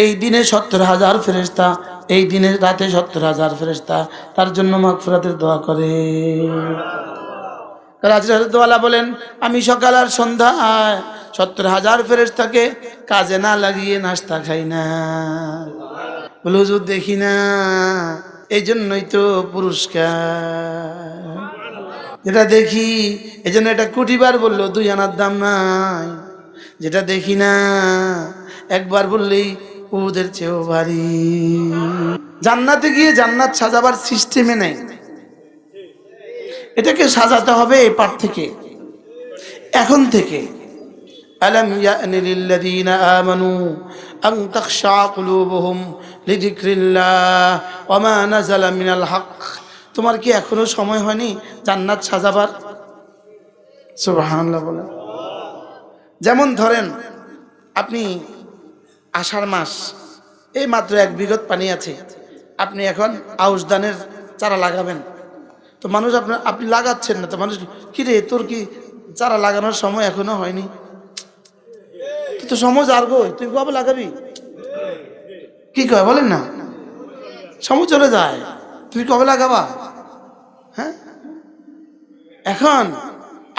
এই দিনে সত্তর হাজার ফেরেস্তা এই দিনে রাতে সত্তর হাজার ফেরেস্তা তার জন্য মাগফিরাতের দোয়া করে। রাজরাজওয়ালা বলেন, আমি সকাল আর সন্ধ্যায় সত্তর হাজার ফেরেস্তাকে কাজে না লাগিয়ে নাস্তা খাই না। বলে দেখি না। এই জন্যই তো পুরস্কার। যেটা দেখি, এই জন্য এটা কোটিবার বলল, দুই আনার দাম নাই। যেটা দেখি না, একবার বললেই ওদের চেয়েও ভারী জান্নাতে গিয়ে জান্নাত সাজাবার সিস্টেমে নেই এটাকে সাজাতে হবে এপার থেকে এখন থেকে ألم يأن للذين آمنوا أن تخشع قلوبهم لذكر الله وما نزل من الحق তোমার কি এখনো সময় হয়নি জান্নাত সাজাবার সুবহানাল্লাহ বলে যেমন ধরেন আপনি আষাঢ় মাস। এই মাত্র এক বিগত পানি আছে। আপনি এখন আউশ ধানের চারা লাগাবেন। তো মানুষ আপনার আপনি লাগাচ্ছেন না, তো মানুষ কি রে তোর কি চারা লাগানোর সময় এখনও হয়নি? তুই তো সময় গো, তুই কবে লাগাবি? কি কয় বলেন না? সময় চলে যায়। তুমি কবে লাগাবা? হ্যাঁ? এখন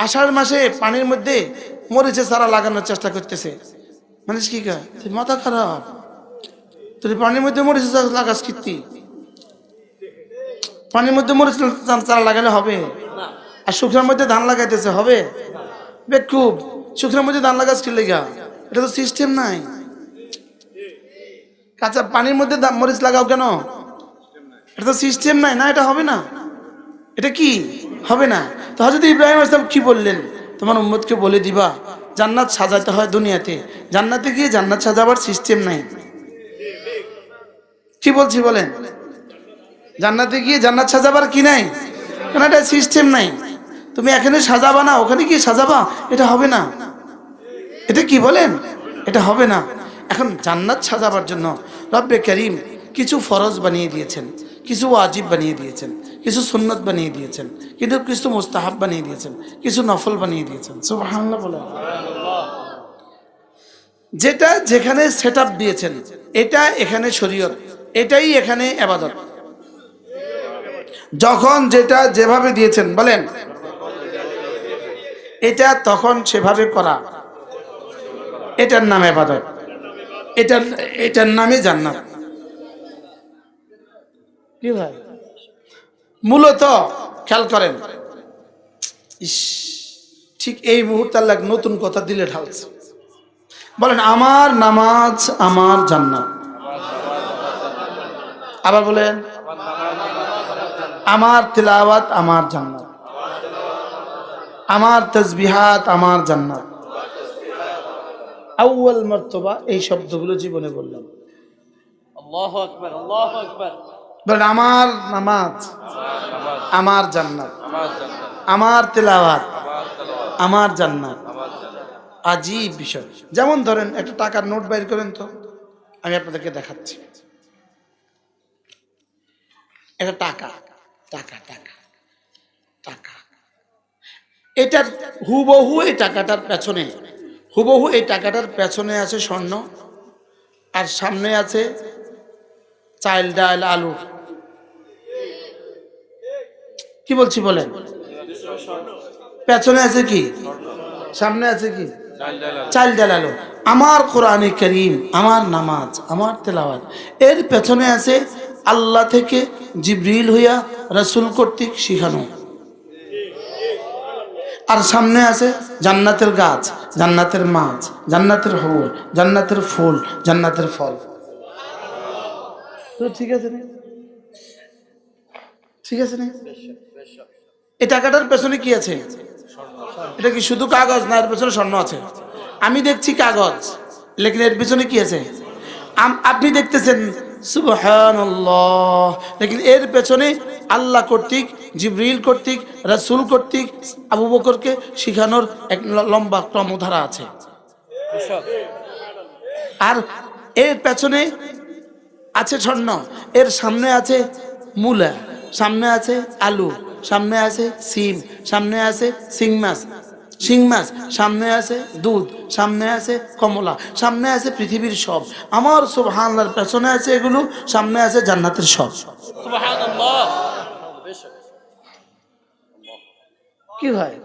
আষাঢ় মাসে পানির মধ্যে মরিচে চারা লাগানোর চেষ্টা করতেছে। মানুষ কি মাথা খারাপ। তুই পানির মধ্যে চারা লাগাস কীর্তি পানির মধ্যে মরিচ চারা লাগালে হবে। আর শুকনার মধ্যে ধান লাগাইতেছে, হবে? বেকুব শুকনার মধ্যে ধান লাগাস কি লেগা? এটা তো সিস্টেম নাই। কাঁচা পানির মধ্যে মরিচ লাগাও কেন? এটা তো সিস্টেম নাই, না এটা হবে না? এটা কি? হবে না। তো হজরত ইব্রাহিম আসলাম কি বললেন? তোমার উম্মতকে বলে দিবা। জান্নাত সাজাতে হয় দুনিয়াতে। জান্নাতে গিয়ে জান্নাত সাজাবার সিস্টেম নাই। কি বলছি বলেন? জান্নাতে গিয়ে জান্নাত সাজাবার কি নাই? কেন এটা সিস্টেম নাই? তুমি এখানে সাজাবা না, ওখানে গিয়ে সাজাবা? এটা হবে না। এটা কি বলেন? এটা হবে না। এখন জান্নাত সাজাবার জন্য রব্বে করিম কিছু ফরজ বানিয়ে দিয়েছেন। কিছু ওয়াজিব বানিয়ে দিয়েছেন, কিছু সুন্নত বানিয়ে দিয়েছেন, কিন্তু কিছু মুস্তাহাব বানিয়ে দিয়েছেন, কিছু নফল বানিয়ে দিয়েছেন। সুবহানাল্লাহ বলেন। যেটা যেখানে সেট দিয়েছেন, এটা এখানে শরীয়ত, এটাই এখানে আবাদত। যখন যেটা যেভাবে দিয়েছেন, বলেন, এটা তখন সেভাবে করা, এটার নাম আবাদত, এটার এটার নামে জান্নাত। কি ভাই? মূলত খেয়াল করেন ইস ঠিক এই মুহূর্তে আল্লাহ নতুন কথা দিলে ঢালছে। বলেন আমার নামাজ আমার জান্নাত। আবার বলেন আমার তিলাওয়াত আমার জান্নাত। আমার তসবিহাত আমার জান্নাত। আউয়াল মর্তবা এই শব্দগুলো জীবনে বললাম। আল্লাহু আকবার আল্লাহু আকবার। বলেন আমার নামাজ, আমার জান্নাত, আমার তেলাওয়াত, আমার জান্নাত। আজীব বিষয়। যেমন ধরেন, একটা টাকার নোট বাইর করেন তো, আমি আপনাদেরকে দেখাচ্ছি। এটা টাকা টাকা টাকা টাকা। এটার হুবহু এই টাকাটার পেছনে, হুবহু এই টাকাটার পেছনে আছে স্বর্ণ, আর সামনে আছে চাল ডাল আলু। কি বলছি বলেন? পেছনে আছে কি? সামনে আছে কি? চাল ডাল আলু। আমার কোরআনে করিম, আমার নামাজ, আমার তেলাওয়াত, এর পেছনে আছে আল্লাহ থেকে জিব্রিল হইয়া রসুল কর্তৃক শিখানো। আর সামনে আছে জান্নাতের গাছ, জান্নাতের মাছ, জান্নাতের হৌর জান্নাতের ফুল, জান্নাতের ফল। ঠিক আছে ঠিক আছে এই টাকাটার পেছনে কি আছে? এটা কি শুধু কাগজ না, এর পেছনে স্বর্ণ আছে? আমি দেখছি কাগজ, লেকিন এর পেছনে কি আছে? আপনি দেখতেছেন, সুবহানাল্লাহ। লেকিন এর পেছনে আল্লাহ কর্তৃক, জিবরিল কর্তৃক, রাসূল কর্তৃক, আবু বকরকে শিখানোর এক লম্বা ক্রমধারা আছে। আর এর পেছনে আছে স্বর্ণ এর সামনে আছে মূলা সামনে আছে আলু সামনে আছে সিম সামনে আছে শিং মাছ। শিং মাছ সামনে আছে দুধ সামনে আছে কমলা সামনে আছে পৃথিবীর সব। আমার সুবহানাল্লাহর পেছনে আছে এগুলো সামনে আছে জান্নাতের সব। কি হয়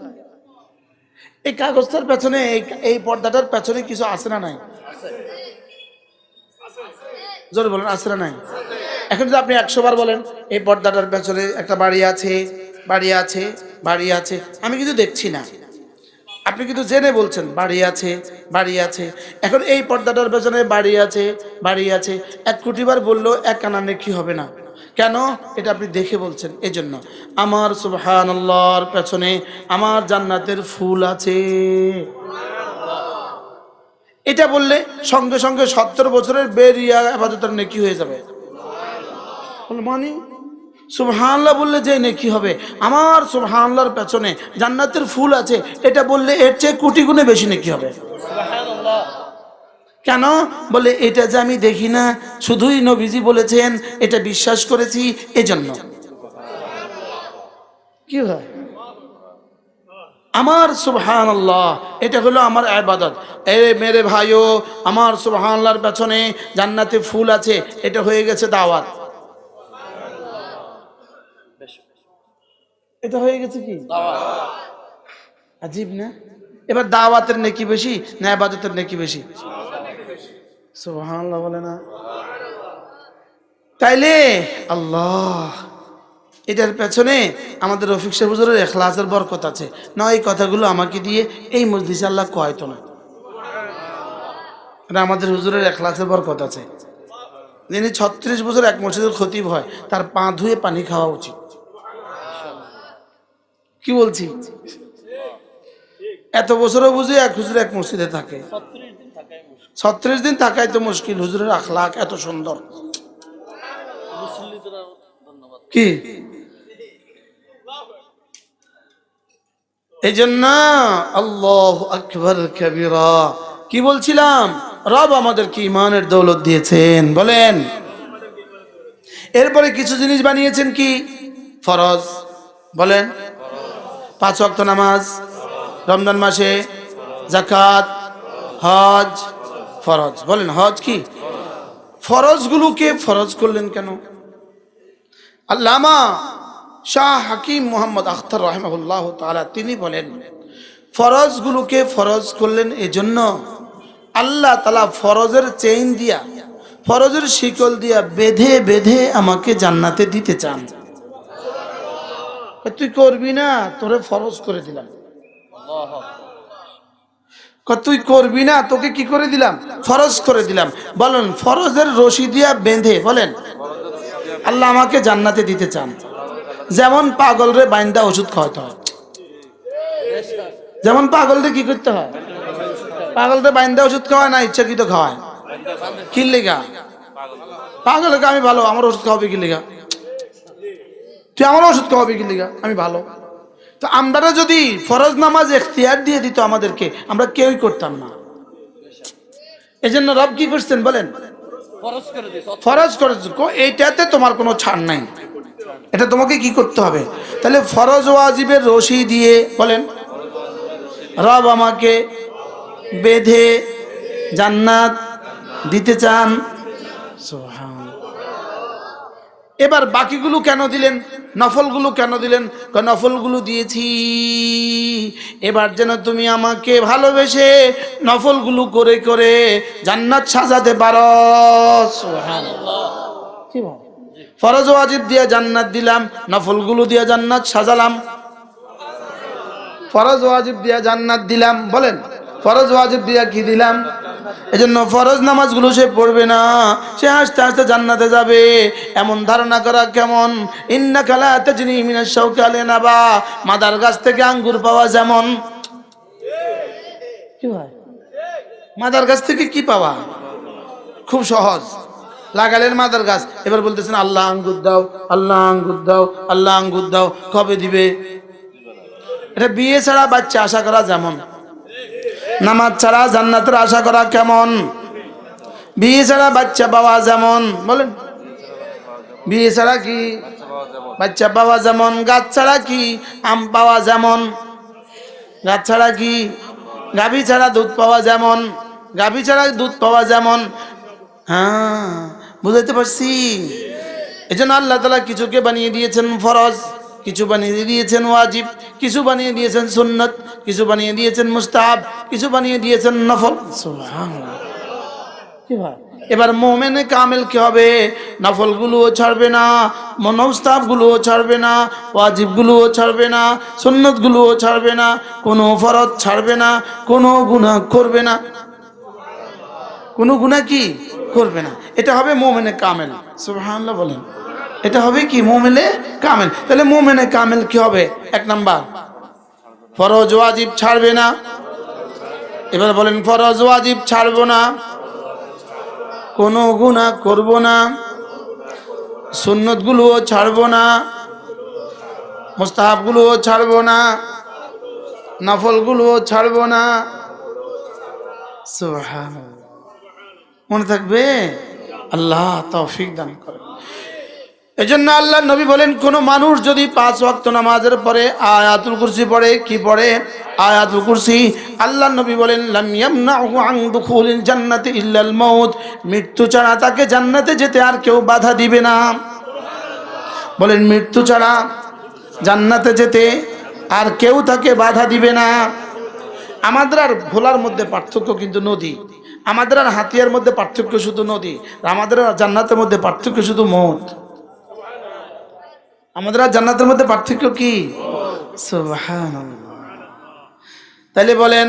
এই কাগজটার পেছনে এই এই পর্দাটার পেছনে কিছু আছে না নাই? জোরে বলেন, আছে না নাই? এখন যদি আপনি একশো বার বলেন, এই পর্দাটার পেছনে একটা বাড়ি আছে বাড়ি আছে বাড়ি আছে। আমি কিন্তু দেখছি না। আপনি কিন্তু জেনে বলছেন, বাড়ি আছে বাড়ি আছে। এখন এই পর্দাটার পেছনে বাড়ি আছে বাড়ি আছে। এক কোটি বার বললেও এক কানা কি হবে না? কেন? এটা আপনি দেখে বলছেন এই জন্য আমার সুবহান পেছনে আমার জান্নাতের ফুল আছে। এটা বললে সঙ্গে সঙ্গে সত্তর বছরের বেরিয়া আপাতত নেকি হয়ে যাবে। মানে? সুবহানাল্লাহ বললে যে নেকি হবে আমার সুবহানাল্লাহর পেছনে জান্নাতের ফুল আছে এটা বললে এর চেয়ে কোটি গুণে বেশি নেকি হবে। কেন? বলে এটা যে আমি দেখি না শুধুই নবীজি বলেছেন এটা বিশ্বাস করেছি এজন্য। কি হয়? আমার সুবহান আল্লাহ এটা হলো আমার আবাদত এ মেরে ভাইও, আমার সুবহান আল্লাহর পেছনে জান্নাতে ফুল আছে, এটা হয়ে গেছে দাওয়াত। এটা হয়ে গেছে কি? আজীব না? এবার দাওয়াতের নেকি বেশি না আবাদতের নেকি বেশি? সুবহানাল্লাহ বলে না। তাইলে আল্লাহ এটার পেছনে আমাদের রফিক সাহেব হুজুরের এখলাসের বরকত আছে। না এই কথাগুলো আমাকে দিয়ে এই মসজিদে আল্লাহ কয়তো না। এটা আমাদের হুজুরের এখলাসের বরকত আছে। যিনি ছত্রিশ বছর এক মসজিদের খতিব হয় তার পা ধুয়ে পানি খাওয়া উচিত। কি বলছি? এত বছরও বুঝি এক হুজুর এক মসজিদে থাকে। 36 দিন থাকাই মুশকিল। ছত্রিশ দিন থাকাই তো মুশকিল হুজুরের আখলাখ এত সুন্দর। কি? এই জন্য আল্লাহ আকবর কবিরা। কি বলছিলাম? রব আমাদেরকে ইমানের দৌলত দিয়েছেন, বলেন। এরপরে কিছু জিনিস বানিয়েছেন কি? ফরজ, বলেন। পাঁচ ওয়াক্ত নামাজ, রমজান মাসে জাকাত হজ, ফরজ। বলেন, হজ কি? ফরজগুলোকে ফরজ করলেন কেন? আল্লামা শাহ হাকিম মোহাম্মদ আখতার রহমাহুল্লাহ তাআলা তিনি বলেন, ফরজগুলোকে ফরজ করলেন এজন্য আল্লাহ তালা ফরজের চেইন দিয়া, ফরজের শিকল দিয়া বেঁধে বেঁধে আমাকে জান্নাতে দিতে চান। তুই করবি না? তোরে ফরজ করে দিলাম। তুই করবি না? তোকে কি করে দিলাম? ফরজ করে দিলাম। বলেন, ফরজের রশি দিয়া বেঁধে, বলেন আল্লাহ আমাকে জান্নাতে দিতে চান। যেমন পাগল রে বাইন্দা ওষুধ খাওয়াতে হয়। যেমন পাগল রে কি করতে হয়? পাগল রে বাইন্দা ওষুধ খাওয়ায় না, ইচ্ছাকৃত খাওয়ায়। কি লেগা? পাগলকে আমি ভালো, আমার ওষুধ খাওয়াবি কি লেগা? তুই আমার ওষুধ খাওয়াবি কি আমি ভালো। তো আমরা যদি ফরজ নামাজ এখতিয়ার দিয়ে দিত আমাদেরকে, আমরা কেউই করতাম না। এই জন্য রব কি করছেন বলেন? ফরজ করে এইটাতে তোমার কোনো ছাড় নাই। এটা তোমাকে কি করতে হবে? তাহলে ফরজ ওয়াজিবের রশি দিয়ে বলেন, রব আমাকে বেঁধে জান্নাত দিতে চান সুবহান। এবার বাকিগুলো কেন দিলেন? নফলগুলো কেন দিলেন? নফলগুলো দিয়েছি। এবার যেন তুমি আমাকে ভালোবেসে নফলগুলো করে করে জান্নাত সাজাতে পারো? ফরজ ওয়াজিব দিয়ে জান্নাত দিলাম, নফলগুলো দিয়ে জান্নাত সাজালাম। ফরজ ওয়াজিব দিয়ে জান্নাত দিলাম, বলেন। ফরজ ওয়াজিব দিয়ে কি দিলাম? এজন্য ফরজ নামাজগুলো সে পড়বে না। সে আস্তে আস্তে জান্নাতে যাবে। এমন ধারণা করা কেমন? ইন্না খালা তেজনি মিনাশ শাওকালে নাবা। মাদার গাছ থেকে আঙ্গুর পাওয়া যেমন। মাদার গাছ থেকে কি পাওয়া? খুব সহজ। লাগালেন মাদার গাছ। এবার বলতেছেন, আল্লাহ আঙ্গুর দাও, আল্লাহ আঙ্গুর দাও, আল্লাহ আঙ্গুর দাও। কবে দিবে? এটা বিয়ে ছাড়া বাচ্চা আশা করা যেমন। নামাজ ছাড়া জান্নাতের আশা করা কেমন? বিয়ে ছাড়া বাচ্চা পাওয়া যেমন, বলেন। বিয়ে ছাড়া কি বাচ্চা পাওয়া যেমন, গাছ ছাড়া কি আম পাওয়া যেমন? গাছ ছাড়া কি গাভী ছাড়া দুধ পাওয়া যেমন? গাভী ছাড়া দুধ পাওয়া যেমন? হ্যাঁ বুঝাইতে পারছি? এই জন্য আল্লাহ তালা কিছুকে বানিয়ে দিয়েছেন ফরজ। কিছু বানিয়ে দিয়েছেন ওয়াজিব কিছু বানিয়ে দিয়েছেন সুন্নত কিছু বানিয়ে দিয়েছেন মুস্তাহাব কিছু বানিয়ে দিয়েছেন নফল? এবার মোমেনে কামেল কি হবে? নফলগুলোও ছাড়বে না মনস্তাবগুলোও ছাড়বে না ওয়াজিবগুলোও ছাড়বে না সুন্নতগুলোও ছাড়বে না কোনো ফরজ ছাড়বে না কোনো গুনাহ করবে না। কোনো গুনাহ কি? করবে না। এটা হবে মোমেনে কামেল। সুবহানাল্লাহ বলেন। এটা হবে কি? মোমেনে কামেল। তাহলে মোমেনে কামেল কি হবে? এক নাম্বার। ফরজ ওয়াজিব ছাড়বে না। এবার বলেন, ফরজ ওয়াজিব ছাড়বো না। কোনো গুনাহ করব না। সুন্নতগুলোও ছাড়বো না। মুস্তাহাবগুলোও ছাড়বো না। নফলগুলোও ছাড়বো না। মনে থাকবে? আল্লাহ তৌফিক দান করে। এজন্য আল্লাহ নবী বলেন, কোন মানুষ যদি পাঁচ ওয়াক্ত নামাজের পরে আয়াতুল কুরসি পড়ে, কি পড়ে? আয়াতুল কুরসি। আল্লাহ নবী বলেন আন ইল্লাল মাউত। মৃত্যু ছাড়া তাকে জান্নাতে যেতে আর কেউ বাধা দিবে না। বলেন, মৃত্যু ছাড়া জান্নাতে যেতে আর কেউ তাকে বাধা দিবে না। আমাদের আর ভোলার মধ্যে পার্থক্য কিন্তু নদী। আমাদের আর হাতিয়ার মধ্যে পার্থক্য শুধু নদী। আমাদের আর জান্নাতের মধ্যে পার্থক্য শুধু মত। আমাদের আর জান্নাতের মধ্যে পার্থক্য কি সুবহানাল্লাহ। তাহলে বলেন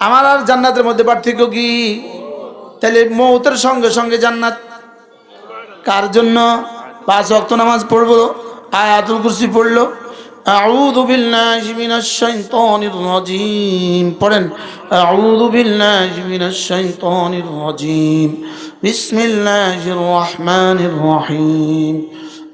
আমার আর জান্নাতের মধ্যে পার্থক্য কি তাহলে মৌতের সঙ্গে সঙ্গে জান্নাত কার জন্য পাঁচ ওয়াক্ত নামাজ পড়বো আয়াতুল কুরসি পড়লো أعوذ بالله من الشيطان الرجيم পড়েন أعوذ بالله من الشيطان الرجيم بسم الله الرحمن الرحيم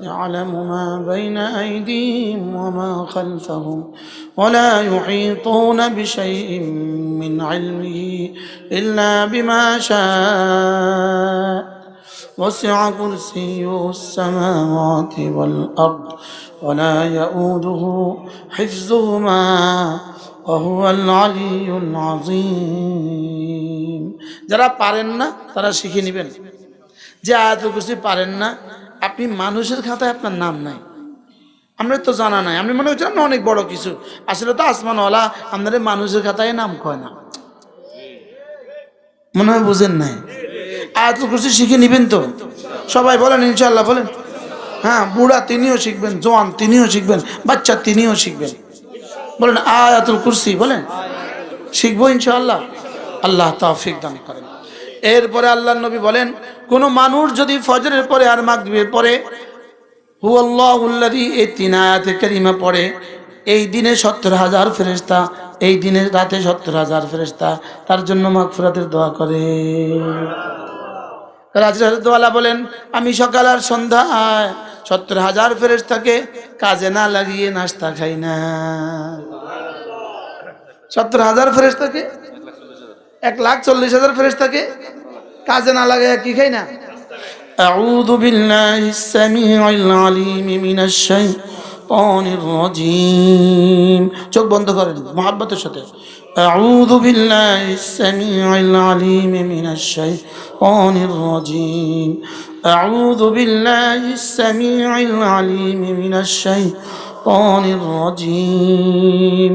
يعلم ما بين أيديهم وما خلفهم ولا يحيطون بشيء من علمه إلا بما شاء وسع كرسيه السماوات والأرض ولا يؤوده حفظهما وهو العلي العظيم যারা পারেন না তারা শিখে নেবেন যে আয়াতুল কুরসি পারেন না আপনি মানুষের খাতায় আপনার নাম নাই। আমরা তো জানা নাই। আপনি মনে না অনেক বড় কিছু। আসলে তো আসমানওয়ালা আপনাদের মানুষের খাতায় নাম কয় না। মনে হয় বুঝেন নাই। আয়াতুল কুরসি শিখে নিবেন তো? সবাই বলেন ইনশাল্লাহ বলেন। হ্যাঁ বুড়া তিনিও শিখবেন, জোয়ান তিনিও শিখবেন, বাচ্চা তিনিও শিখবেন। বলেন, আয়াতুল কুরসি বলেন। শিখব ইনশাআল্লাহ। আল্লাহ তৌফিক দান করেন। এরপরে আল্লাহ নবী বলেন, কোন মানুষ যদি ফজরের পরে আর মাগরিবের পরে হু আল্লাহুল্লাদি এই তিন আয়াতে কারিমা পড়ে, এই দিনে সত্তর হাজার ফেরেস্তা এই দিনে রাতে সত্তর হাজার ফেরেস্তা তার জন্য মাগফিরাতের দোয়া করে। রাজরাজওয়ালা বলেন, আমি সকাল আর সন্ধ্যায় সত্তর হাজার ফেরেস্তাকে কাজে না লাগিয়ে নাস্তা খাই না। সত্তর হাজার ফেরেস্তাকে এক লাখ চল্লিশ হাজার ফেরেস্তাকে কাজে না লাগায় কি খাই না أعوذ بالله السميع العليم من الشيطان الرجيم চোখ বন্ধ করেন মোহাব্বতের সাথে أعوذ بالله السميع العليم من الشيطان الرجيم أعوذ بالله السميع العليم من الشيطان الرجيم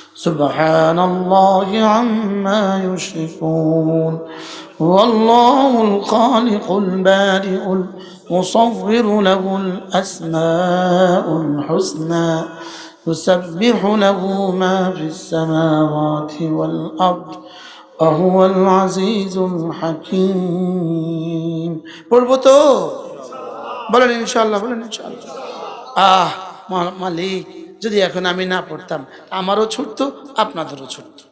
سبحان الله عما يشركون هو الله الخالق البارئ مصور له الأسماء الحسنى يسبح له ما في السماوات والأرض وهو العزيز الحكيم পড়বো তো বলেন ইনশাল্লাহ বলেন ইনশাল্লাহ আহ মা- মালিক যদি এখন আমি না পড়তাম, আমারও ছুটতো, আপনাদেরও ছুটতো।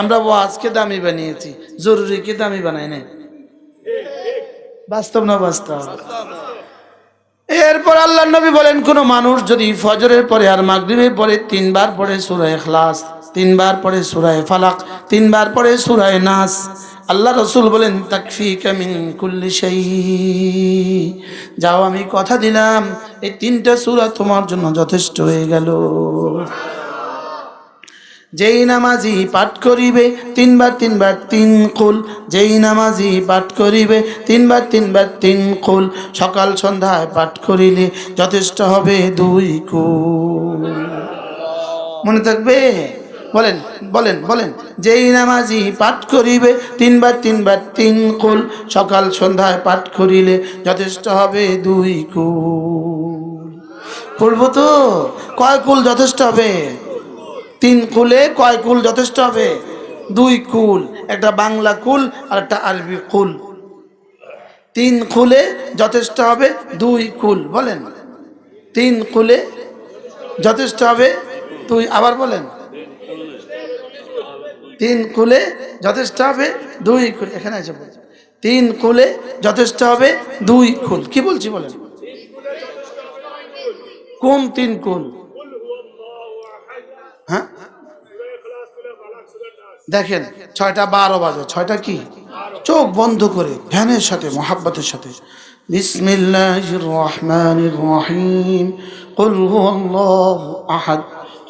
আমরা ওয়াজকে দামি বানিয়েছি জরুরিকে দামি বানাই নাই? বাস্তব না বাস্তব? এরপর আল্লাহ নবী বলেন, কোন মানুষ যদি ফজরের পরে আর মাগরিবের পরে তিনবার পড়ে সুরায় খ্লাস তিনবার পরে সুরায় ফালাক, তিনবার পরে সুরায় নাস আল্লাহ রসুল বলেন তাকফি কামিন কুল্লি সেই যাও, আমি কথা দিলাম, এই তিনটা সুরা তোমার জন্য যথেষ্ট হয়ে গেল। যেই নামাজি পাঠ করিবে, তিনবার তিনবার তিন কুল। যেই নামাজি পাঠ করিবে, তিনবার তিনবার তিন কুল। সকাল সন্ধ্যায় পাঠ করিলে যথেষ্ট হবে দুই কুল। মনে থাকবে? বলেন বলেন বলেন। যেই নামাজি পাঠ করিবে, তিনবার তিনবার তিন কুল, সকাল সন্ধ্যায় পাঠ করিলে যথেষ্ট হবে দুই কুল। পড়ব তো, কয় কুল যথেষ্ট হবে? তিন কুলে কয় কুল যথেষ্ট হবে? দুই কুল, একটা বাংলা কুল আর একটা আরবি কুল। তিন কুলে যথেষ্ট হবে দুই কুল, বলেন। তিন কুলে যথেষ্ট হবে দুই, আবার বলেন। তিন কুলে যথেষ্ট হবে দুই কুল এখানে আছে বলছে। তিন কুলে যথেষ্ট হবে দুই কুল কি বলছি বলেন কোন তিন কুল হ্যাঁ দেখেন ছয়টা বারো বাজে ছয়টা কি চোখ বন্ধ করে ধ্যানের সাথে মোহাব্বতের সাথে বিসমিল্লাহির রহমানির রহিম قل هو الله أحد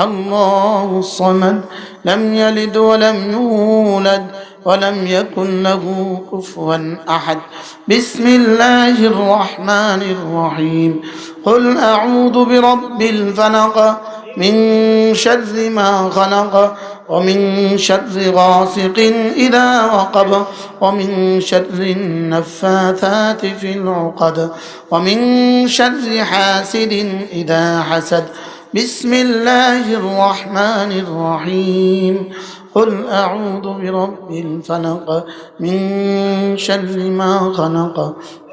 الله الصمد لم يلد ولم يولد ولم يكن له كفوا أحد. بسم الله الرحمن الرحيم. قل أعوذ برب الفلق من شر ما خلق ومن شر غاسق إذا وقب ومن شر النفاثات في العقد ومن شر حاسد إذا حسد. بسم الله الرحمن الرحيم. قل أعوذ برب الفلق من شر ما خلق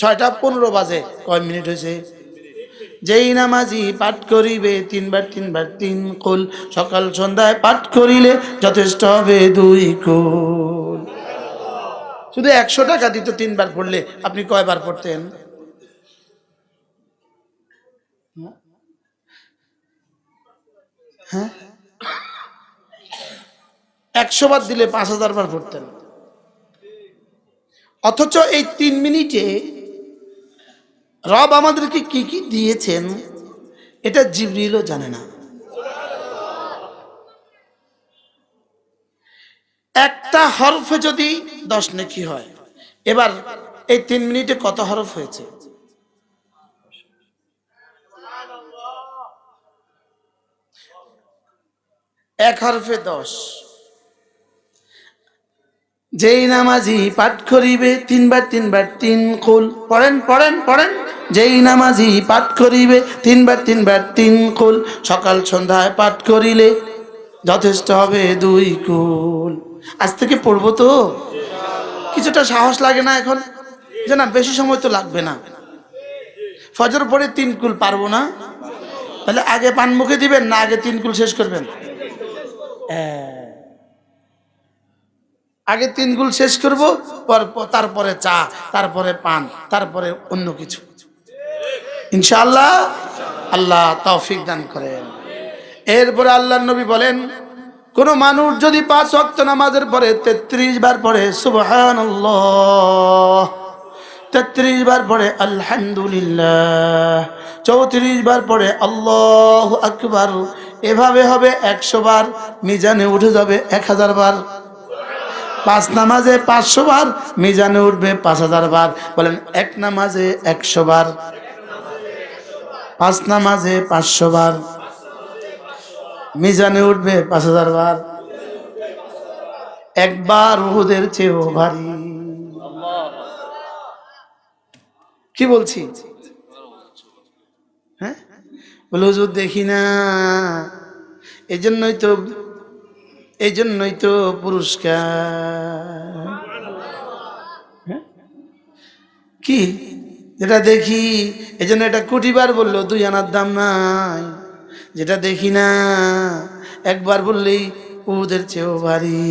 ছয়টা পনেরো বাজে। কয় মিনিট হয়েছে? যেই নামাজি পাঠ করিবে, তিনবার তিনবার তিন কুল। সকাল সন্ধ্যায় পাঠ করিলে যথেষ্ট হবে দুই কুল। শুধু একশো টাকা দিত তিনবার পড়লে। আপনি কয়বার পড়তেন? হ্যাঁ? একশো বার দিলে পাঁচ হাজার বার পড়তেন। অথচ এই তিন মিনিটে রব আমাদেরকে কি কি দিয়েছেন? এটা জিবরিলও জানে না। একটা হরফে যদি দশ নেকি হয়, এবার এই তিন মিনিটে কত হরফ হয়েছে? এক হরফে দশ। যেই নামাজি পাঠ করিবে, তিনবার তিনবার তিন কুল, পড়েন পড়েন পড়েন। যেই নামাজি পাঠ করিবে, তিনবার তিনবার তিন কুল, সকাল সন্ধ্যায় পাঠ করিলে যথেষ্ট হবে দুই কুল। আজ থেকে পড়ব তো? কিছুটা সাহস লাগে না এখন? যে না, বেশি সময় তো লাগবে না। ফজর পরে তিন কুল পারব না? তাহলে আগে পান মুখে দিবেন, না আগে তিন কুল শেষ করবেন। আগে তিন গুল শেষ করব পর পর- তারপরে চা, তারপরে পান, তারপরে অন্য কিছু। ইনশাআল্লাহ আল্লাহ তৌফিক দান করেন। এরপরে আল্লাহ নবী বলেন, কোন মানুষ যদি পাঁচ ওয়াক্ত নামাজের পরে তেত্রিশ বার পড়ে, সুবহানাল্লাহ, তেত্রিশ বার পড়ে আলহামদুলিল্লাহ, চৌত্রিশ বার পড়ে আল্লাহ আকবার, এভাবে হবে একশো বার, মিজানে উঠে যাবে এক হাজার বার। পাঁচ নামাজে পাঁচশো বার, মিজানে উঠবে পাঁচ হাজার বার। বলেন, এক নামাজে একশো বার। পাঁচ নামাজে পাঁচশো বার। মিজানে উঠবে পাঁচ হাজার বার। একবার উহুদের চেয়েও ভারী। কি বলছি? হ্যাঁ? দেখি না। এই জন্যই তো এই জন্যই তো পুরস্কার। হ্যাঁ? কি? যেটা দেখি এই জন্য এটা কুটিবার বলল, দুই আনার দাম নাই। যেটা দেখি না, একবার বললেই ওদের চেয়েও ভারী।